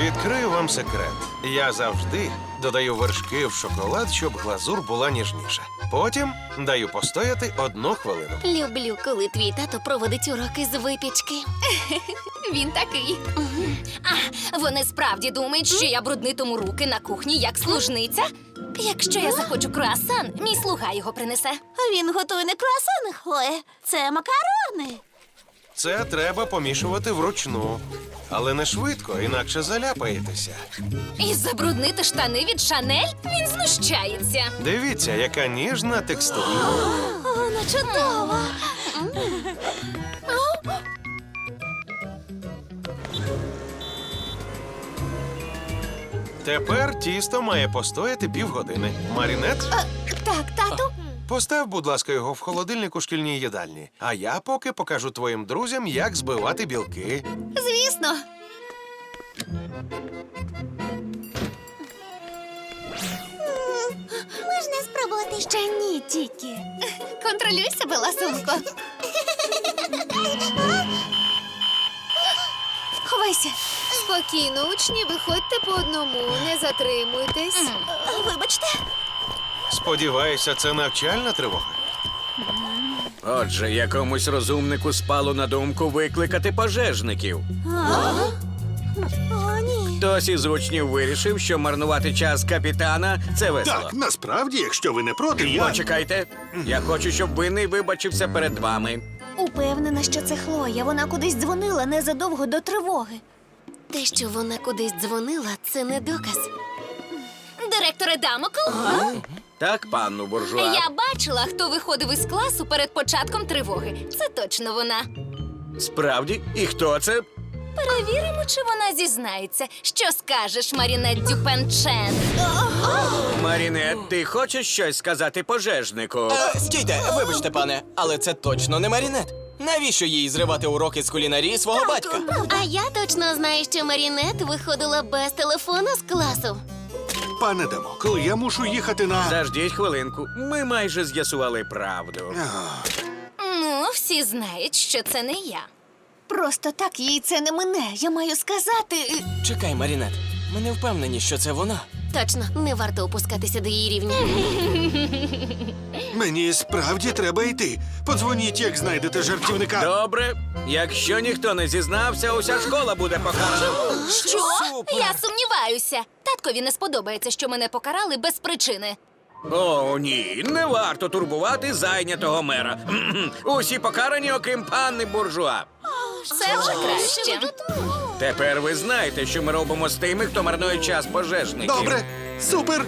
Відкрию вам секрет. Я завжди додаю вершки в шоколад, щоб глазур була ніжніша. Потім даю постояти одну хвилину. Люблю, коли твій тато проводить уроки з випічки. Він такий. А вони справді думають, що я бруднитиму руки на кухні як служниця. Якщо я захочу круасан, мій слуга його принесе. Він готує не круасани, Хлоє. Це макарони. Це треба помішувати вручну. Але не швидко, інакше заляпаєтеся. І забруднити штани від Шанель? Він знущається. Дивіться, яка ніжна текстура. Вона чудова. Тепер тісто має постояти півгодини. Марінет. Постав, будь ласка, його в холодильник у шкільній їдальні. А я поки покажу твоїм друзям, як збивати білки. Звісно. Можна спробувати ще ні, тільки. Контролюй себе, ласунко. Ховайся. Спокійно, учні, виходьте по одному, не затримуйтесь. Вибачте. Сподіваюся, це навчальна тривога. Отже, якомусь розумнику спало на думку викликати пожежників. О, ні. Хтось із учнів вирішив, що марнувати час капітана це весело. Так, насправді, якщо ви не проти, я. Почекайте. Я хочу, щоб винний вибачився перед вами. Упевнена, що це Хлоя. Вона кудись дзвонила незадовго до тривоги. Те, що вона кудись дзвонила, це не доказ. Директоре Дамокл, Так, панну буржуа. я бачила, хто виходив із класу перед початком тривоги. Це точно вона. Справді? І хто це? Перевіримо, чи вона зізнається. Що скажеш, Марінет Дюпенчен? Марінет, ти хочеш щось сказати пожежнику? Е, стійте, вибачте, пане, але це точно не Марінет. Навіщо їй зривати уроки з кулінарії свого батька? А я точно знаю, що Марінет виходила без телефону з класу. Пане Демокл, я мушу їхати на. Заждіть хвилинку. Ми майже з'ясували правду. Ну, всі знають, що це не я. Просто так їй це не мине. Я маю сказати. Чекай, Марінет. Ми не впевнені, що це вона. Точно, не варто опускатися до її рівня. Мені справді треба йти. Подзвоніть, як знайдете жартівника. Добре. Якщо ніхто не зізнався, уся школа буде покарана. Що? Я сумніваюся. Таткові не сподобається, що мене покарали без причини. О, ні, не варто турбувати зайнятого мера. Кхм-кхм. Усі покарані, окрім панни буржуа. Це вже краще. Тепер ви знаєте, що ми робимо з тими, хто марнує час пожежників. Добре, супер.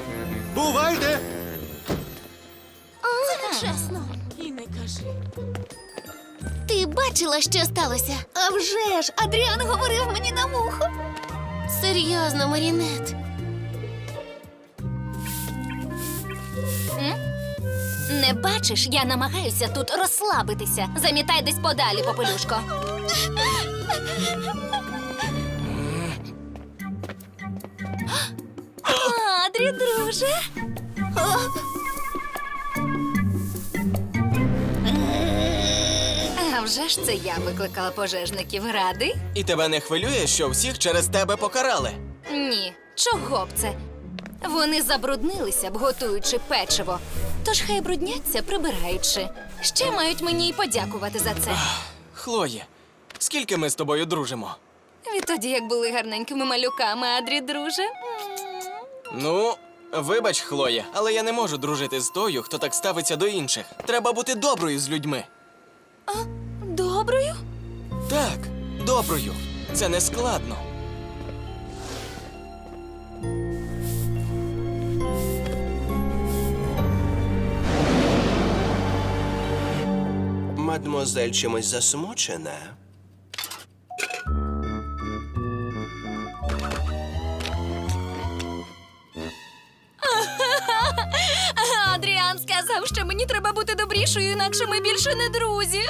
Бувайте! Це не чесно. І не кажи. Ти бачила, що сталося? А вже ж, Адріан говорив мені на вухо. Серйозно, Марінет. Не бачиш, я намагаюся тут розслабитися. Замітай десь подалі, попелюшко. Адрі, друже. А вже ж це я викликала пожежників. Радий? І тебе не хвилює, що всіх через тебе покарали. Ні, чого б це? Вони забруднилися б, готуючи печиво. Тож хай брудняться, прибираючи. Ще мають мені й подякувати за це. Хлоє, скільки ми з тобою дружимо? Відтоді, як були гарненькими малюками, Адрі, друже. Ну, вибач, Хлоє, але я не можу дружити з тою, хто так ставиться до інших. Треба бути доброю з людьми. Доброю? Так, доброю. Це не складно. Мадмозель чимось засмучена. Адріан сказав, що мені треба бути добрішою, інакше ми більше не друзі.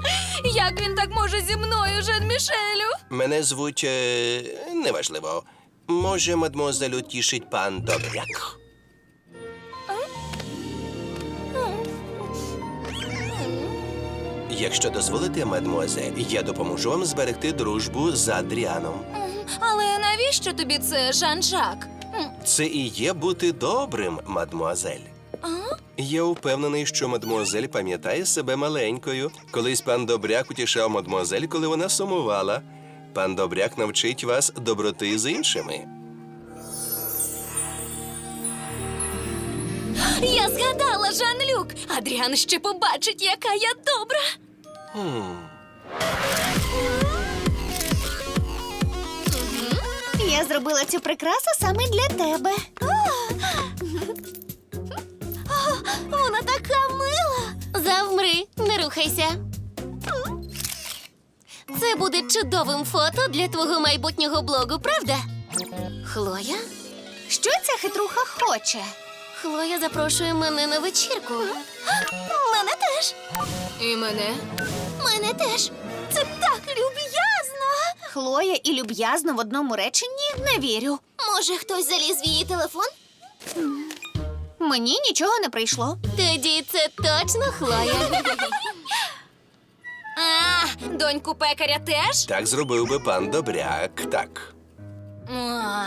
Як він так може зі мною, Жен Мішелю? Мене звуть е, неважливо. Може, мадмозель утішить пан Добряк? Якщо дозволите, мадмуазель, я допоможу вам зберегти дружбу з Адріаном. Але навіщо тобі це, Жан-Жак? Це і є бути добрим, мадмуазель. Я впевнений, що мадмуазель пам'ятає себе маленькою. Колись пан Добряк утішав мадмуазель, коли вона сумувала. Пан Добряк навчить вас доброти з іншими. Я згадала, Жан-Люк! Адріан ще побачить, яка я добра. Я зробила цю прикрасу саме для тебе. Вона така мила. Завмри, не рухайся. Це буде чудовим фото для твого майбутнього блогу, правда? Хлоя? Що ця хитруха хоче? Хлоя запрошує мене на вечірку. Мене теж. І мене? Мене теж. Це так люб'язно. Хлоя і люб'язно в одному реченні не вірю. Може, хтось заліз в її телефон? Мені нічого не прийшло. Тоді це точно Хлоя. А, доньку пекаря теж? Так зробив би пан Добряк. Так. А,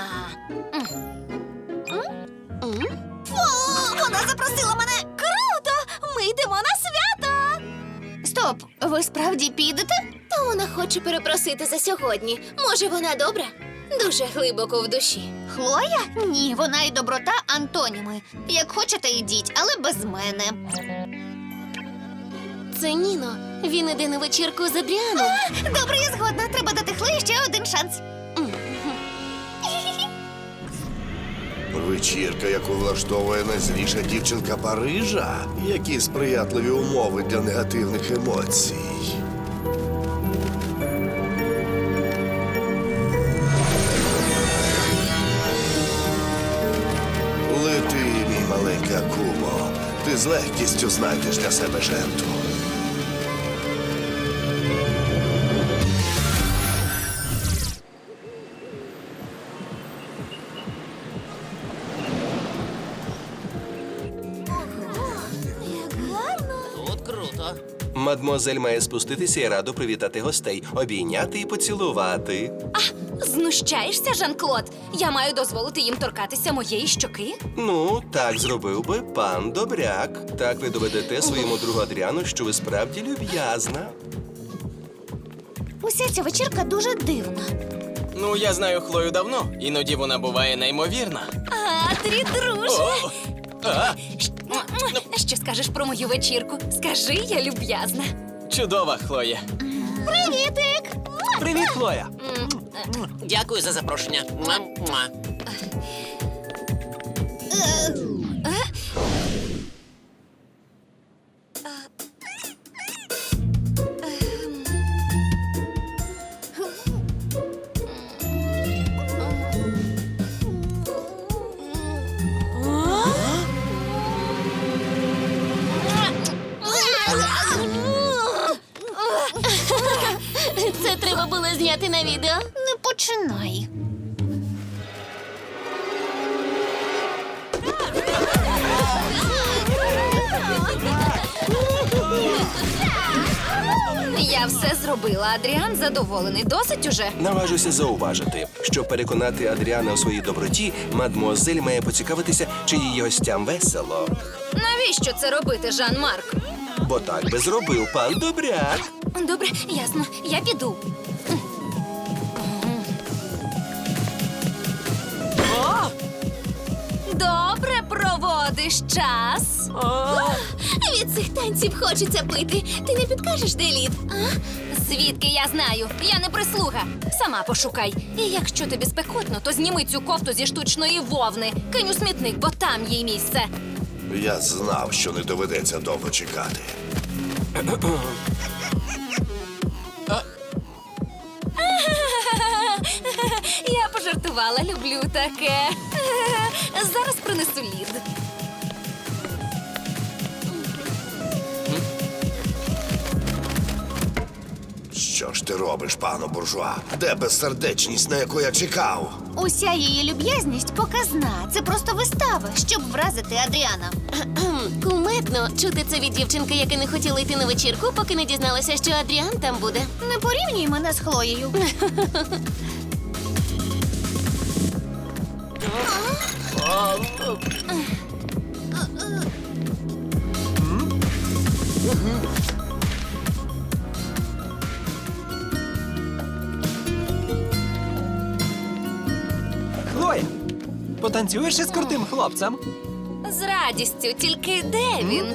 О, вона запросила мене. Круто! Ми йдемо на свято. Стоп, ви справді підете? То вона хоче перепросити за сьогодні. Може, вона добра? Дуже глибоко в душі. Хлоя? Ні, вона і доброта антоніми. Як хочете, йдіть, але без мене. Це Ніно. Він іде на вечірку з Адріаном. Добре, я згодна. Треба дати Хлої ще один шанс. Вечірка, яку влаштовує найзріша дівчинка Парижа. Які сприятливі умови для негативних емоцій. Лети, мій маленький Акумо. Ти з легкістю знайдеш для себе жертву. Мадмуазель має спуститися і радо привітати гостей, обійняти і поцілувати. знущаєшся, Жан-Клод? Я маю дозволити їм торкатися моєї щоки? Ну, так зробив би пан Добряк. Так ви доведете своєму другу Адріану, що ви справді люб'язна. Уся ця вечірка дуже дивна. Ну, я знаю Хлою давно, іноді вона буває неймовірна. Адрі, друже! О! А, Що скажеш про мою вечірку? Скажи, я люб'язна. чудова Хлоя. Привітик! Привіт, Хлоя. Дякую за запрошення. Муа-муа. Це зняти на відео. Не починай. Я все зробила. Адріан задоволений. Досить уже. Наважуся зауважити, щоб переконати Адріана у своїй доброті, мадмуазель має поцікавитися, чи її гостям весело. Навіщо це робити, Жан-Марк? Бо так би зробив пан Добряк. Добре, ясно. Я піду. Добре проводиш час. Від цих танців хочеться пити. Ти не підкажеш, де лід? А? Звідки я знаю? Я не прислуга. Сама пошукай. І якщо тобі спекотно, то зніми цю кофту зі штучної вовни. Кинь у смітник, бо там їй місце. Я знав, що не доведеться довго чекати. Я люблю таке. Зараз принесу лід. Що ж ти робиш, пану буржуа? Де безсердечність, на яку я чекав? Уся її люб'язність показна. Це просто вистава, щоб вразити Адріана. Кумедно чути це від дівчинки, яка не хотіла йти на вечірку, поки не дізналася, що Адріан там буде. Не порівнюй мене з Хлоєю. Хлоя, потанцюєш із крутим хлопцем? З радістю, тільки де він?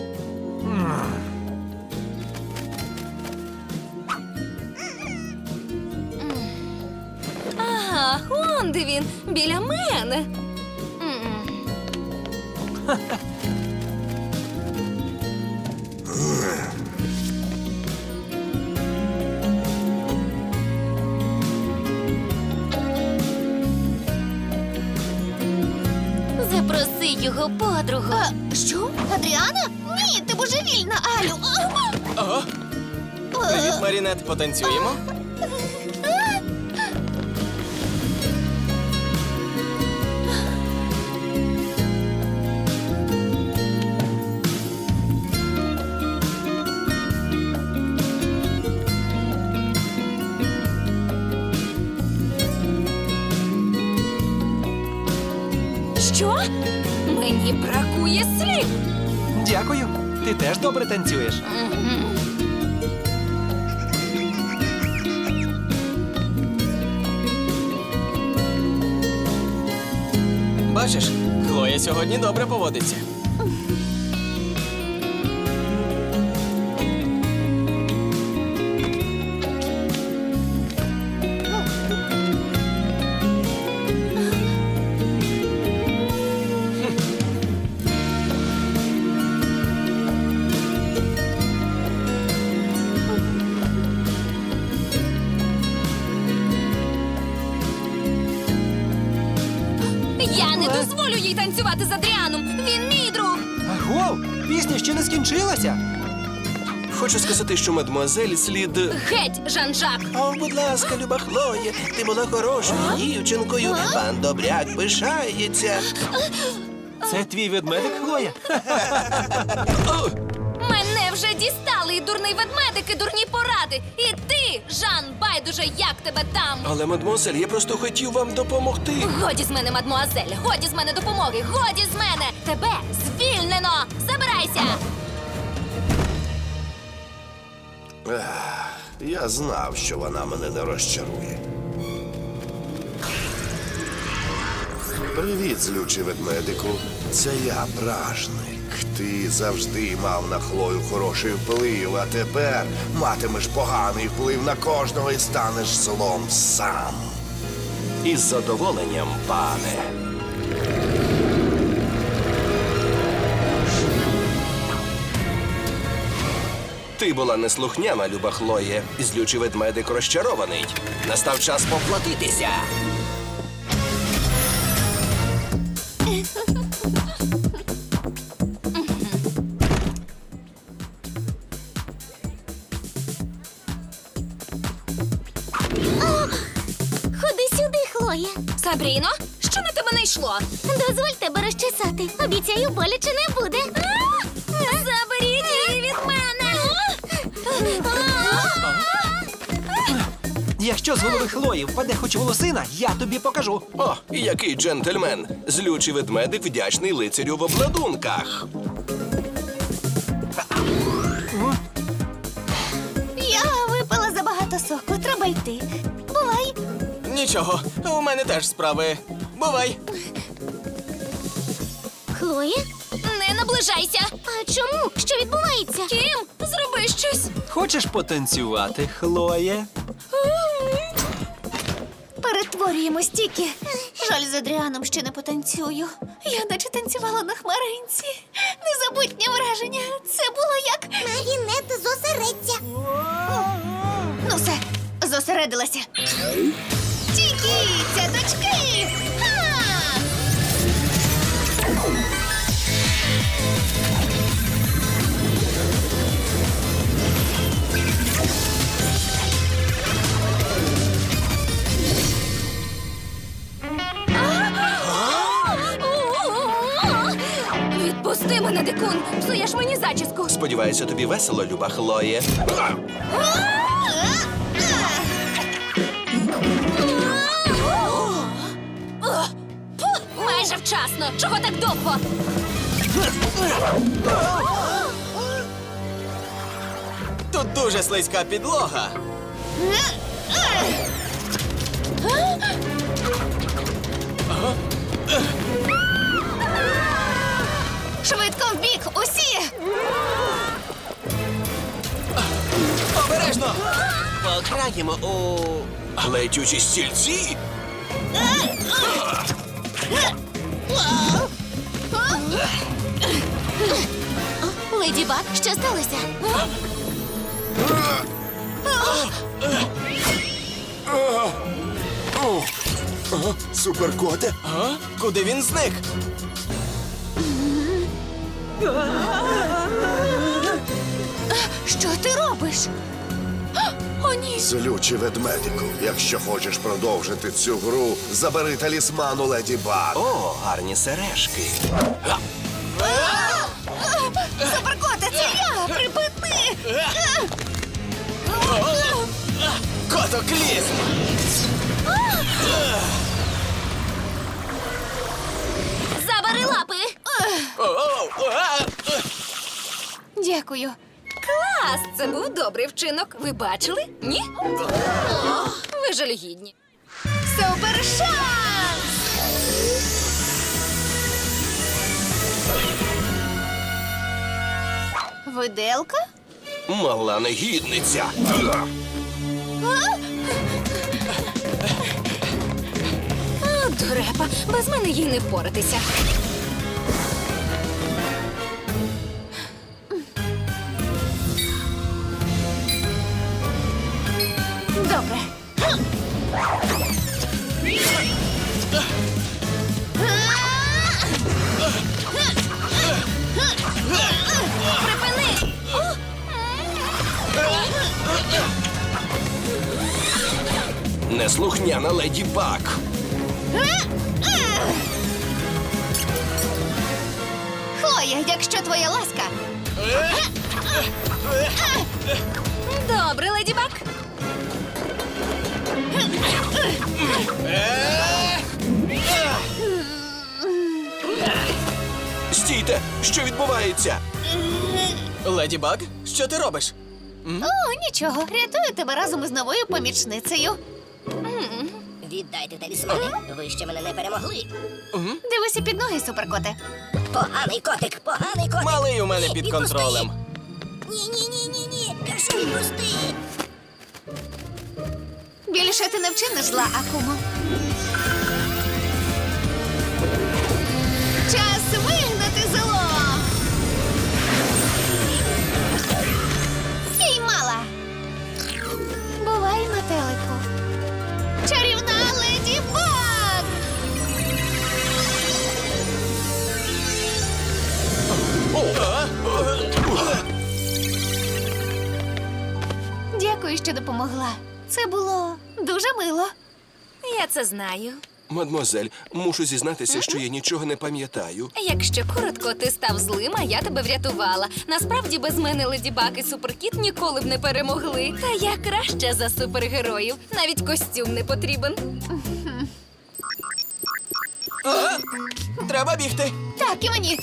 Ага, он де він, біля мене. Запроси його подругу. Що? Адріана? Ні, ти божевільна, Алю. Привіт, Марінет, потанцюємо? Дякую. Ти теж добре танцюєш. Бачиш, Хлоя сьогодні добре поводиться. Їй танцювати з Адріаном. Він мій друг. Аго, пісня ще не скінчилася. Хочу сказати, що мадмуазель слід. Геть, Жан-Жак. О, будь ласка, люба Хлоє, ти була хорошою дівчинкою. Пан Добряк пишається. Це твій ведмедик, Хлоя? Вже дістали і дурний ведмедик, і дурні поради. І ти, Жан, байдуже, як тебе там. Але, мадмуазель, я просто хотів вам допомогти. Годі з мене, мадмуазель, годі з мене допомоги, годі з мене. Тебе звільнено. Забирайся. Я знав, що вона мене не розчарує. Привіт, злючий ведмедику. Це я, бражник. Ти завжди мав на Хлою хороший вплив, а тепер матимеш поганий вплив на кожного і станеш злом сам. Із задоволенням, пане. Ти була неслухняна, люба Хлоє. Злючий ведмедик розчарований. Настав час поплатитися. Сабріно, що на тебе не йшло? Дозволь тебе розчесати. Обіцяю, боляче не буде. Заберіть її від мене. Якщо з голови Хлої впаде хоч волосина, я тобі покажу. О, який джентльмен. Злючий ведмедик вдячний лицарю в обладунках. Я випила забагато соку. Треба йти. Нічого, у мене теж справи. Бувай! Хлоя? Не наближайся. А чому? Що відбувається? Кім, зроби щось. Хочеш потанцювати, Хлоє? Перетворюємо стільки. Жаль, з Адріаном ще не потанцюю. Я наче танцювала на хмаринці. Незабутнє враження. Це було як. Магінета зосередься. Ну все, зосередилася. Тільки цяточки! Ха! Відпусти мене, дикун. Псуєш мені зачіску. Сподіваюся, тобі весело, люба Хлоє. Майже вчасно. Чого так довго? Тут дуже слизька підлога. Швидко в бік, усі! Обережно! Пограємо у. Летючі стільці? Леді Баг, що сталося? Суперкоте? А? Куди він зник? Що ти робиш? О, ні! Злючий ведмедику, якщо хочеш продовжити цю гру, забери талісман у леді Баг. О, гарні сережки. Суперкоте, це я! Припини! Котоклізм! Забери лапи! Дякую. Клас! Це був добрий вчинок. Ви бачили? Ні? Ви жалюгідні. Супер шанс! Виделка? Мала негідниця. О, дурепа, без мене їй не впоратися. Добре. Припини! Неслухняна леді Баг. Хлоя, якщо твоя ласка. Добре, леді Баг. Стійте! Що відбувається? Леді Баг, що ти робиш? О, нічого, рятую тебе разом із новою помічницею. Віддайте талісмани. Ви ще мене не перемогли. Дивися під ноги, суперкоте. Поганий котик, поганий котик. Малий у мене під контролем. Ні, ні, ні, ні, ні. Кажу, відпусти. Більше ти не вчиниш зла, Акумо. Час вигнати зло! Піймала! Бувай, метелику. Чарівна леді Баг! Дякую, що допомогла. Це було дуже мило. Я це знаю. Мадмозель, мушу зізнатися, що я нічого не пам'ятаю. Якщо коротко, ти став злим, а я тебе врятувала. Насправді без мене Леді Баг і Суперкіт ніколи б не перемогли. Та я краща за супергероїв. Навіть костюм не потрібен. Треба бігти. Так, і мені.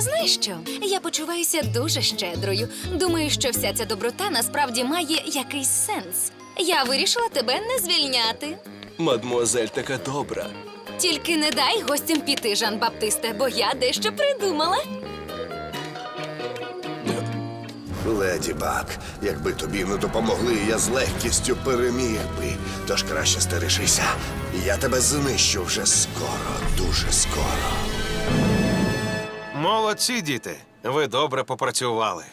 Знаєш що? Я почуваюся дуже щедрою. Думаю, що вся ця доброта насправді має якийсь сенс. Я вирішила тебе не звільняти. Мадмуазель така добра. Тільки не дай гостям піти, Жан Баптисте, бо я дещо придумала. Леді Баг, якби тобі не допомогли, я з легкістю переміг би. Тож краще стережися. Я тебе знищу вже скоро, дуже скоро. Молодці, діти. Ви добре попрацювали.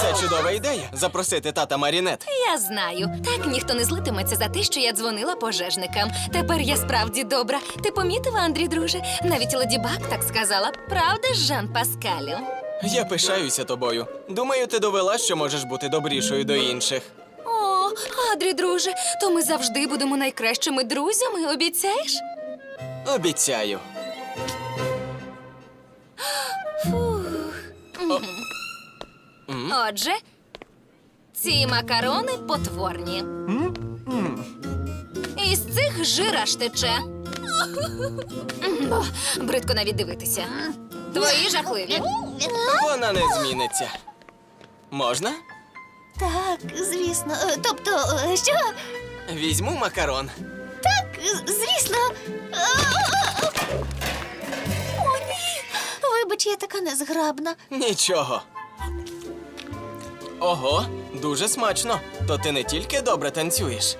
Це чудова ідея запросити тата Марінет. Я знаю. Так ніхто не злитиметься за те, що я дзвонила пожежникам. Тепер я справді добра. Ти помітив, Андрій, друже? Навіть Леді Баг так сказала. Правда Жан Паскалю? Я пишаюся тобою. Думаю, ти довела, що можеш бути добрішою до інших. О, Андрій, друже, то ми завжди будемо найкращими друзями, обіцяєш? Обіцяю. Отже, ці макарони потворні. Із цих жира ж тече. Бо Бридко навіть дивитися. Твої жахливі. Вона не зміниться. Можна? Так, звісно. Е, Тобто, е, що? Візьму макарон. Так, з- звісно. А-а-а! Вибач, я така незграбна. Нічого. Ого, дуже смачно. То ти не тільки добре танцюєш.